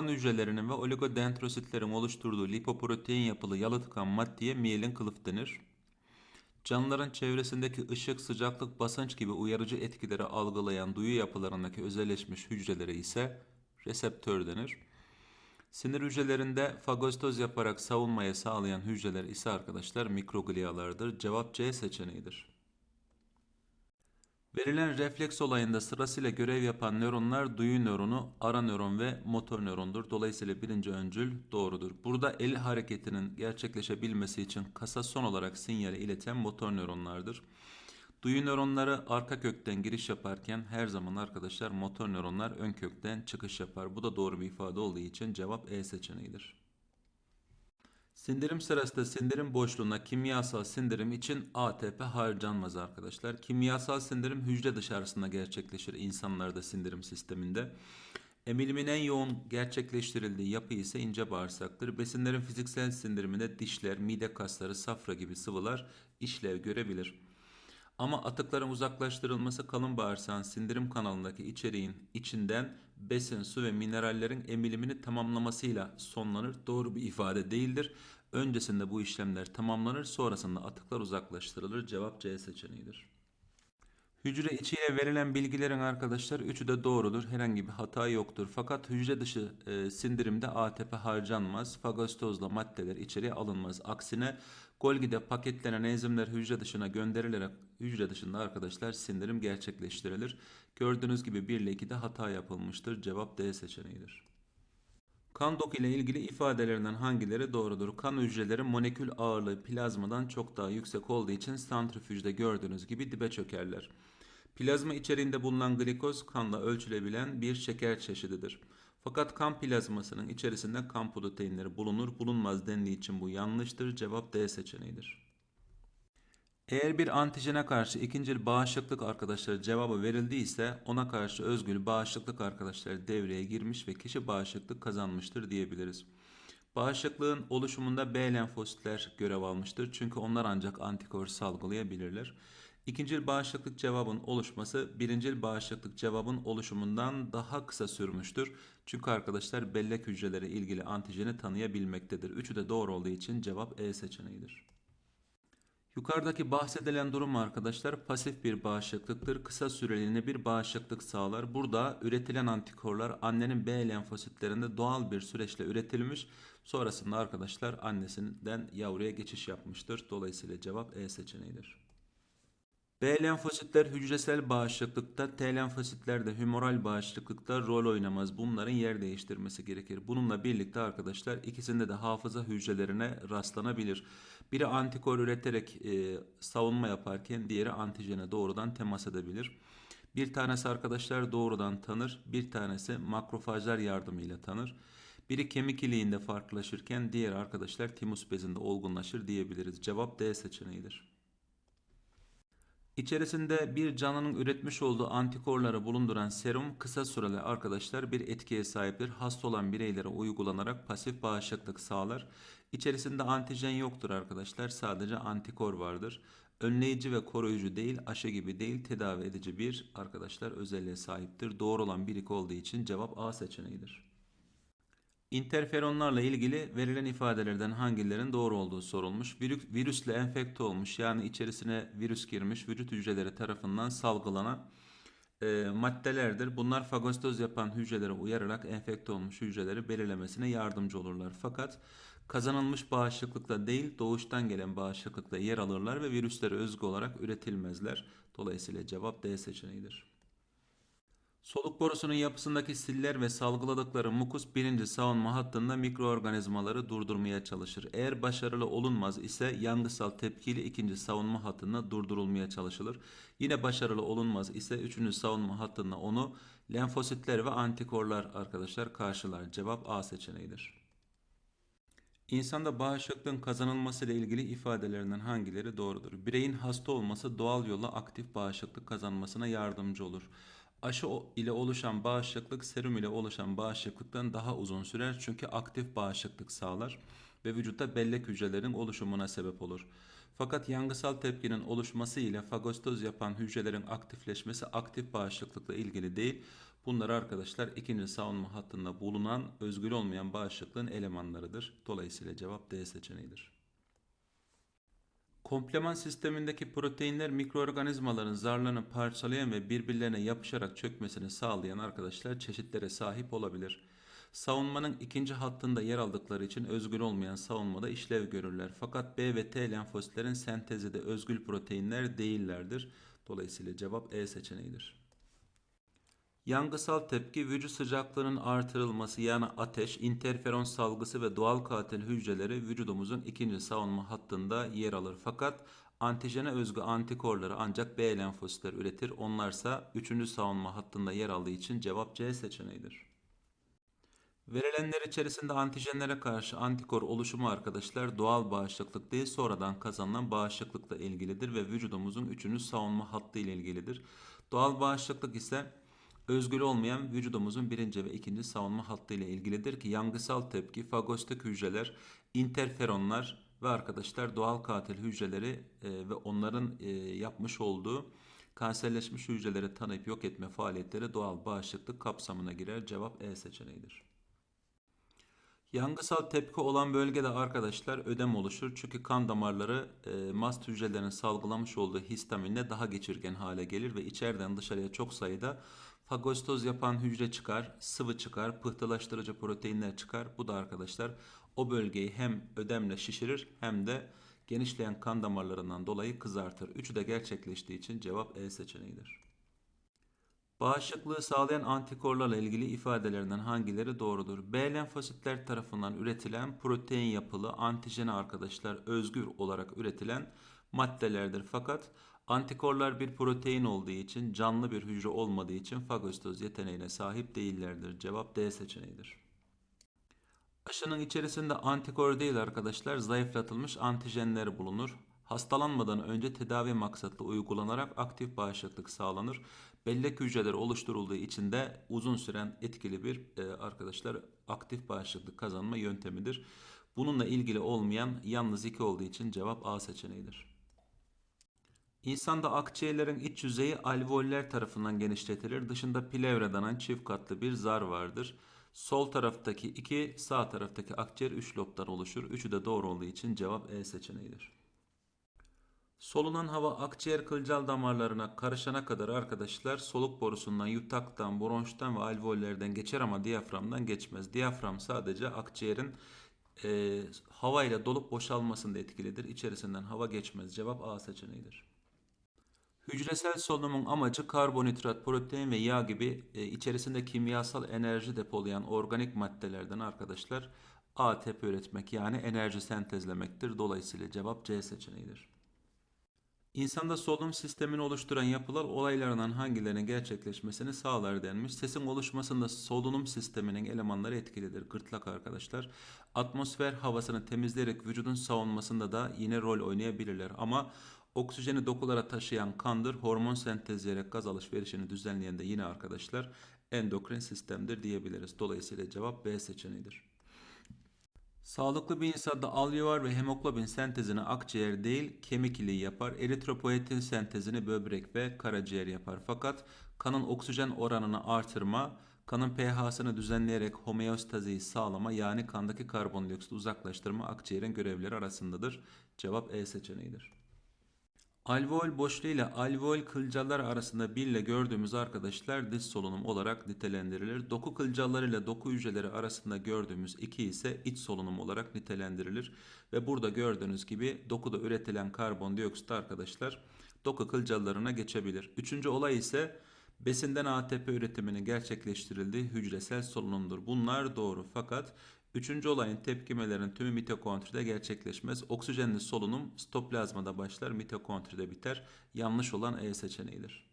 Taban hücrelerinin ve oligodendrositlerin oluşturduğu lipoprotein yapılı yalıtkan maddeye miyelin kılıf denir. Canlıların çevresindeki ışık, sıcaklık, basınç gibi uyarıcı etkileri algılayan duyu yapılarındaki özelleşmiş hücrelere ise reseptör denir. Sinir hücrelerinde fagostoz yaparak savunmayı sağlayan hücreler ise arkadaşlar mikroglialardır. Cevap C seçeneğidir. Verilen refleks olayında sırasıyla görev yapan nöronlar duyu nöronu, ara nöron ve motor nörondur. Dolayısıyla birinci öncül doğrudur. Burada el hareketinin gerçekleşebilmesi için kasa son olarak sinyali ileten motor nöronlardır. Duyu nöronları arka kökten giriş yaparken her zaman arkadaşlar motor nöronlar ön kökten çıkış yapar. Bu da doğru bir ifade olduğu için cevap E seçeneğidir. Sindirim sırasında sindirim boşluğuna kimyasal sindirim için ATP harcanmaz arkadaşlar. Kimyasal sindirim hücre dışarısında gerçekleşir insanlarda sindirim sisteminde. Emilimin en yoğun gerçekleştirildiği yapı ise ince bağırsaktır. Besinlerin fiziksel sindiriminde dişler, mide kasları, safra gibi sıvılar işlev görebilir. Ama atıkların uzaklaştırılması kalın bağırsağın sindirim kanalındaki içeriğin içinden besin, su ve minerallerin emilimini tamamlamasıyla sonlanır. Doğru bir ifade değildir. Öncesinde bu işlemler tamamlanır, sonrasında atıklar uzaklaştırılır. Cevap C seçeneğidir. Hücre içiyle verilen bilgilerin arkadaşlar üçü de doğrudur. Herhangi bir hata yoktur. Fakat hücre dışı e, sindirimde ATP harcanmaz. Fagostozla maddeler içeriye alınmaz. Aksine Golgi'de paketlenen enzimler hücre dışına gönderilerek hücre dışında arkadaşlar sindirim gerçekleştirilir. Gördüğünüz gibi 1 ile 2'de hata yapılmıştır. Cevap D seçeneğidir. Kan doku ile ilgili ifadelerinden hangileri doğrudur? Kan hücreleri molekül ağırlığı plazmadan çok daha yüksek olduğu için santrifüjde gördüğünüz gibi dibe çökerler. Plazma içeriğinde bulunan glikoz kanla ölçülebilen bir şeker çeşididir. Fakat kan plazmasının içerisinde kan proteinleri bulunur bulunmaz dendiği için bu yanlıştır. Cevap D seçeneğidir. Eğer bir antijene karşı ikincil bağışıklık arkadaşlar cevabı verildiyse ona karşı özgül bağışıklık arkadaşlar devreye girmiş ve kişi bağışıklık kazanmıştır diyebiliriz. Bağışıklığın oluşumunda B lenfositler görev almıştır. Çünkü onlar ancak antikor salgılayabilirler. İkincil bağışıklık cevabın oluşması birincil bağışıklık cevabın oluşumundan daha kısa sürmüştür. Çünkü arkadaşlar bellek hücreleri ilgili antijeni tanıyabilmektedir. Üçü de doğru olduğu için cevap E seçeneğidir. Yukarıdaki bahsedilen durum arkadaşlar pasif bir bağışıklıktır. Kısa süreliğine bir bağışıklık sağlar. Burada üretilen antikorlar annenin B lenfositlerinde doğal bir süreçle üretilmiş. Sonrasında arkadaşlar annesinden yavruya geçiş yapmıştır. Dolayısıyla cevap E seçeneğidir. B lenfositler hücresel bağışıklıkta, T lenfositler de humoral bağışıklıkta rol oynamaz. Bunların yer değiştirmesi gerekir. Bununla birlikte arkadaşlar ikisinde de hafıza hücrelerine rastlanabilir. Biri antikor üreterek e, savunma yaparken diğeri antijene doğrudan temas edebilir. Bir tanesi arkadaşlar doğrudan tanır, bir tanesi makrofajlar yardımıyla tanır. Biri kemik iliğinde farklılaşırken diğer arkadaşlar timus bezinde olgunlaşır diyebiliriz. Cevap D seçeneğidir. İçerisinde bir canlının üretmiş olduğu antikorları bulunduran serum kısa süreli arkadaşlar bir etkiye sahiptir. Hasta olan bireylere uygulanarak pasif bağışıklık sağlar. İçerisinde antijen yoktur arkadaşlar. Sadece antikor vardır. Önleyici ve koruyucu değil, aşı gibi değil, tedavi edici bir arkadaşlar özelliğe sahiptir. Doğru olan birik olduğu için cevap A seçeneğidir. İnterferonlarla ilgili verilen ifadelerden hangilerinin doğru olduğu sorulmuş. Virüsle enfekte olmuş yani içerisine virüs girmiş vücut hücreleri tarafından salgılanan e, maddelerdir. Bunlar fagostoz yapan hücrelere uyararak enfekte olmuş hücreleri belirlemesine yardımcı olurlar. Fakat kazanılmış bağışıklıkla değil doğuştan gelen bağışıklıkla yer alırlar ve virüslere özgü olarak üretilmezler. Dolayısıyla cevap D seçeneğidir. Soluk borusunun yapısındaki siller ve salgıladıkları mukus birinci savunma hattında mikroorganizmaları durdurmaya çalışır. Eğer başarılı olunmaz ise yangısal tepkiyle ikinci savunma hattında durdurulmaya çalışılır. Yine başarılı olunmaz ise üçüncü savunma hattında onu lenfositler ve antikorlar arkadaşlar karşılar. Cevap A seçeneğidir. İnsanda bağışıklığın kazanılması ile ilgili ifadelerinden hangileri doğrudur? Bireyin hasta olması doğal yolla aktif bağışıklık kazanmasına yardımcı olur. Aşı ile oluşan bağışıklık serum ile oluşan bağışıklıktan daha uzun sürer çünkü aktif bağışıklık sağlar ve vücutta bellek hücrelerin oluşumuna sebep olur. Fakat yangısal tepkinin oluşması ile fagostoz yapan hücrelerin aktifleşmesi aktif bağışıklıkla ilgili değil. Bunlar arkadaşlar ikinci savunma hattında bulunan özgül olmayan bağışıklığın elemanlarıdır. Dolayısıyla cevap D seçeneğidir. Kompleman sistemindeki proteinler mikroorganizmaların zarlarını parçalayan ve birbirlerine yapışarak çökmesini sağlayan arkadaşlar çeşitlere sahip olabilir. Savunmanın ikinci hattında yer aldıkları için özgül olmayan savunmada işlev görürler. Fakat B ve T lenfositlerin sentezi de özgül proteinler değillerdir. Dolayısıyla cevap E seçeneğidir. Yangısal tepki vücut sıcaklığının artırılması yani ateş, interferon salgısı ve doğal katil hücreleri vücudumuzun ikinci savunma hattında yer alır. Fakat antijene özgü antikorları ancak B lenfositler üretir. Onlarsa üçüncü savunma hattında yer aldığı için cevap C seçeneğidir. Verilenler içerisinde antijenlere karşı antikor oluşumu arkadaşlar doğal bağışıklık değil sonradan kazanılan bağışıklıkla ilgilidir ve vücudumuzun üçüncü savunma hattı ile ilgilidir. Doğal bağışıklık ise özgül olmayan vücudumuzun birinci ve ikinci savunma hattı ile ilgilidir ki yangısal tepki, fagositik hücreler, interferonlar ve arkadaşlar doğal katil hücreleri e, ve onların e, yapmış olduğu kanserleşmiş hücreleri tanıyıp yok etme faaliyetleri doğal bağışıklık kapsamına girer. Cevap E seçeneğidir. Yangısal tepki olan bölgede arkadaşlar ödem oluşur. Çünkü kan damarları e, mast hücrelerinin salgılamış olduğu histaminle daha geçirgen hale gelir ve içeriden dışarıya çok sayıda fagositoz yapan hücre çıkar, sıvı çıkar, pıhtılaştırıcı proteinler çıkar. Bu da arkadaşlar o bölgeyi hem ödemle şişirir hem de genişleyen kan damarlarından dolayı kızartır. Üçü de gerçekleştiği için cevap E seçeneğidir. Bağışıklığı sağlayan antikorlarla ilgili ifadelerinden hangileri doğrudur? B lenfositler tarafından üretilen protein yapılı antijene arkadaşlar özgür olarak üretilen maddelerdir. Fakat antikorlar bir protein olduğu için canlı bir hücre olmadığı için fagositoz yeteneğine sahip değillerdir. Cevap D seçeneğidir. Aşının içerisinde antikor değil arkadaşlar zayıflatılmış antijenler bulunur. Hastalanmadan önce tedavi maksatlı uygulanarak aktif bağışıklık sağlanır. Bellek hücreleri oluşturulduğu için de uzun süren etkili bir e, arkadaşlar aktif bağışıklık kazanma yöntemidir. Bununla ilgili olmayan yalnız iki olduğu için cevap A seçeneğidir. İnsanda akciğerlerin iç yüzeyi alveoller tarafından genişletilir. Dışında plevra denen çift katlı bir zar vardır. Sol taraftaki 2, sağ taraftaki akciğer 3 lobdan oluşur. Üçü de doğru olduğu için cevap E seçeneğidir. Solunan hava akciğer kılcal damarlarına karışana kadar arkadaşlar soluk borusundan, yutaktan, bronştan ve alveollerden geçer ama diyaframdan geçmez. Diyafram sadece akciğerin e, hava ile dolup boşalmasında etkilidir. İçerisinden hava geçmez. Cevap A seçeneğidir. Hücresel solunumun amacı karbonhidrat, protein ve yağ gibi e, içerisinde kimyasal enerji depolayan organik maddelerden arkadaşlar ATP üretmek yani enerji sentezlemektir. Dolayısıyla cevap C seçeneğidir. İnsanda solunum sistemini oluşturan yapılar olaylarından hangilerinin gerçekleşmesini sağlar denmiş. Sesin oluşmasında solunum sisteminin elemanları etkilidir. Gırtlak arkadaşlar. Atmosfer havasını temizleyerek vücudun savunmasında da yine rol oynayabilirler. Ama oksijeni dokulara taşıyan kandır. Hormon sentezleyerek gaz alışverişini düzenleyen de yine arkadaşlar endokrin sistemdir diyebiliriz. Dolayısıyla cevap B seçeneğidir. Sağlıklı bir insanda alveolar ve hemoglobin sentezini akciğer değil kemik iliği yapar. Eritropoietin sentezini böbrek ve karaciğer yapar. Fakat kanın oksijen oranını artırma, kanın pH'sını düzenleyerek homeostaziyi sağlama yani kandaki karbondioksit uzaklaştırma akciğerin görevleri arasındadır. Cevap E seçeneğidir. Alveol boşluğu ile alveol kılcallar arasında bir ile gördüğümüz arkadaşlar diş solunum olarak nitelendirilir. Doku kılcalları ile doku hücreleri arasında gördüğümüz iki ise iç solunum olarak nitelendirilir. Ve burada gördüğünüz gibi dokuda üretilen karbondioksit arkadaşlar doku kılcallarına geçebilir. Üçüncü olay ise besinden ATP üretiminin gerçekleştirildiği hücresel solunumdur. Bunlar doğru fakat Üçüncü olayın tepkimelerin tümü mitokondride gerçekleşmez. Oksijenli solunum stoplazmada başlar, mitokondride biter. Yanlış olan E seçeneğidir.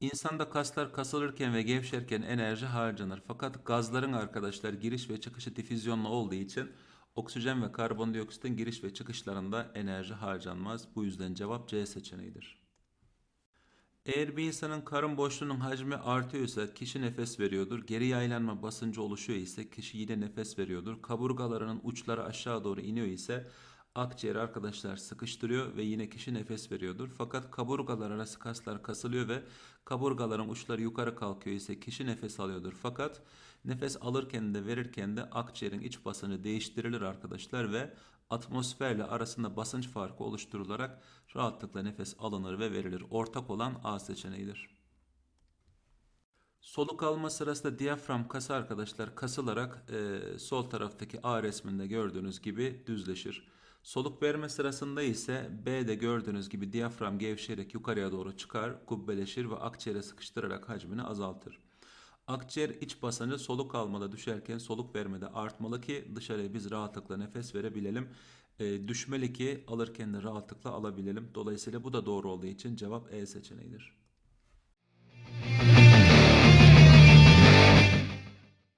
İnsanda kaslar kasılırken ve gevşerken enerji harcanır. Fakat gazların arkadaşlar giriş ve çıkışı difüzyonla olduğu için oksijen ve karbondioksitin giriş ve çıkışlarında enerji harcanmaz. Bu yüzden cevap C seçeneğidir. Eğer bir insanın karın boşluğunun hacmi artıyorsa kişi nefes veriyordur. Geri yaylanma basıncı oluşuyor ise kişi yine nefes veriyordur. Kaburgalarının uçları aşağı doğru iniyor ise Akciğer arkadaşlar sıkıştırıyor ve yine kişi nefes veriyordur. Fakat kaburgalar arası kaslar kasılıyor ve kaburgaların uçları yukarı kalkıyor ise kişi nefes alıyordur. Fakat nefes alırken de verirken de akciğerin iç basıncı değiştirilir arkadaşlar ve atmosferle arasında basınç farkı oluşturularak rahatlıkla nefes alınır ve verilir. Ortak olan A seçeneğidir. Soluk alma sırasında diyafram kası arkadaşlar kasılarak e, sol taraftaki A resminde gördüğünüz gibi düzleşir. Soluk verme sırasında ise B'de gördüğünüz gibi diyafram gevşeyerek yukarıya doğru çıkar, kubbeleşir ve akciğere sıkıştırarak hacmini azaltır. Akciğer iç basıncı soluk almada düşerken soluk vermede artmalı ki dışarıya biz rahatlıkla nefes verebilelim. E, düşmeli ki alırken de rahatlıkla alabilelim. Dolayısıyla bu da doğru olduğu için cevap E seçeneğidir.